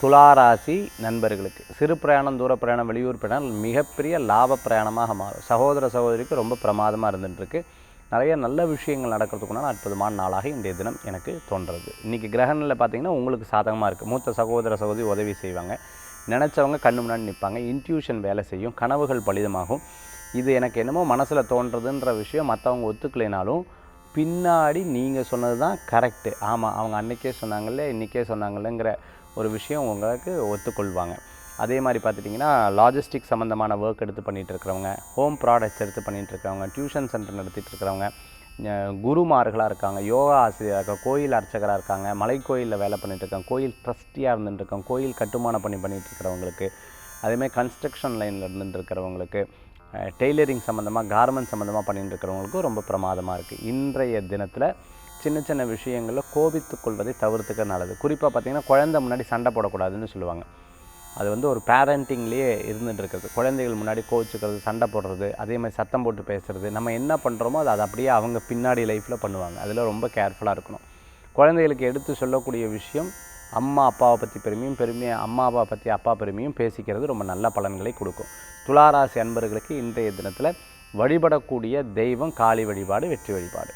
துளாராசி நண்பர்களுக்கு சிறு பிரயாணம் தூர பிரயாணம் வெளியூர் பிரயாணம் மிகப்பெரிய லாப பிரயாணமாக மாறும். சகோதர சகோதரிக்கு ரொம்ப பிரமாதமாக இருந்துட்டுருக்கு. நிறைய நல்ல விஷயங்கள் நடக்கிறதுக்குனால் அற்புதமான நாளாக இன்றைய தினம் எனக்கு தோன்றுறது இன்றைக்கி கிரகணில் பார்த்தீங்கன்னா உங்களுக்கு சாதகமாக இருக்குது மூத்த சகோதர சகோதரி உதவி செய்வாங்க. நினச்சவங்க கண்ணு முன்னாடி நிற்பாங்க இன்ட்யூஷன் வேலை செய்யும். கனவுகள் பலிதமாகும். இது எனக்கு என்னமோ மனசில் தோன்றதுன்ற விஷயம் மற்றவங்க ஒத்துக்கலைனாலும் பின்னாடி நீங்கள் சொன்னது தான் கரெக்டு ஆமாம் அவங்க அன்றைக்கே சொன்னாங்கல்ல இன்றைக்கே சொன்னாங்கல்லங்கிற ஒரு விஷயம் உங்களுக்கு ஒத்துக்கொள்வாங்க. அதே மாதிரி பார்த்துட்டிங்கன்னா லாஜிஸ்டிக் சம்மந்தமான ஒர்க் எடுத்து பண்ணிகிட்டு இருக்கிறவங்க ஹோம் ப்ராடக்ட்ஸ் எடுத்து பண்ணிகிட்டு இருக்கிறவங்க டியூஷன் சென்டர் நடத்திட்டு இருக்கிறவங்க குருமார்களாக இருக்காங்க யோகா ஆசிரியராக இருக்காங்க கோயில் அர்ச்சகராக இருக்காங்க மலைக்கோயிலில் வேலை பண்ணிட்டு இருக்காங்க கோயில் ட்ரஸ்டியாக இருந்துட்டு இருக்காங்க கோயில் கட்டுமான பணி பண்ணிட்டு இருக்கிறவங்களுக்கு அதேமாதிரி கன்ஸ்ட்ரக்ஷன் லைனில் இருந்துட்டு இருக்கிறவங்களுக்கு டெய்லரிங் சம்மந்தமாக கார்மெண்ட் சம்மந்தமாக பண்ணிட்டு இருக்கிறவங்களுக்கும் ரொம்ப பிரமாதமாக இருக்குது இன்றைய தினத்தில் சின்ன சின்ன விஷயங்களில் கோபித்து கொள்வதை தவிர்த்துக்க நல்லது. குறிப்பாக பார்த்தீங்கன்னா குழந்தை முன்னாடி சண்டை போடக்கூடாதுன்னு சொல்லுவாங்க. அது வந்து ஒரு பேரண்டிங்லேயே இருந்துட்டு இருக்கிறது குழந்தைகள் முன்னாடி கோவிச்சுக்கிறது சண்டை போடுறது அதே மாதிரி சத்தம் போட்டு பேசுகிறது நம்ம என்ன பண்ணுறோமோ அது அப்படியே அவங்க பின்னாடி லைஃப்பில் பண்ணுவாங்க. அதில் ரொம்ப கேர்ஃபுல்லாக இருக்கணும். குழந்தைகளுக்கு எடுத்து சொல்லக்கூடிய விஷயம் அம்மா அப்பாவை பற்றி பெருமையும் பெருமையாக அம்மா அப்பாவை பற்றி அப்பா பெருமையும் பேசிக்கிறது ரொம்ப நல்ல பலன்களை கொடுக்கும். துளாராசி அன்பர்களுக்கு இன்றைய தினத்தில் வழிபடக்கூடிய தெய்வம் காளி வழிபாடு வெற்றி வழிபாடு.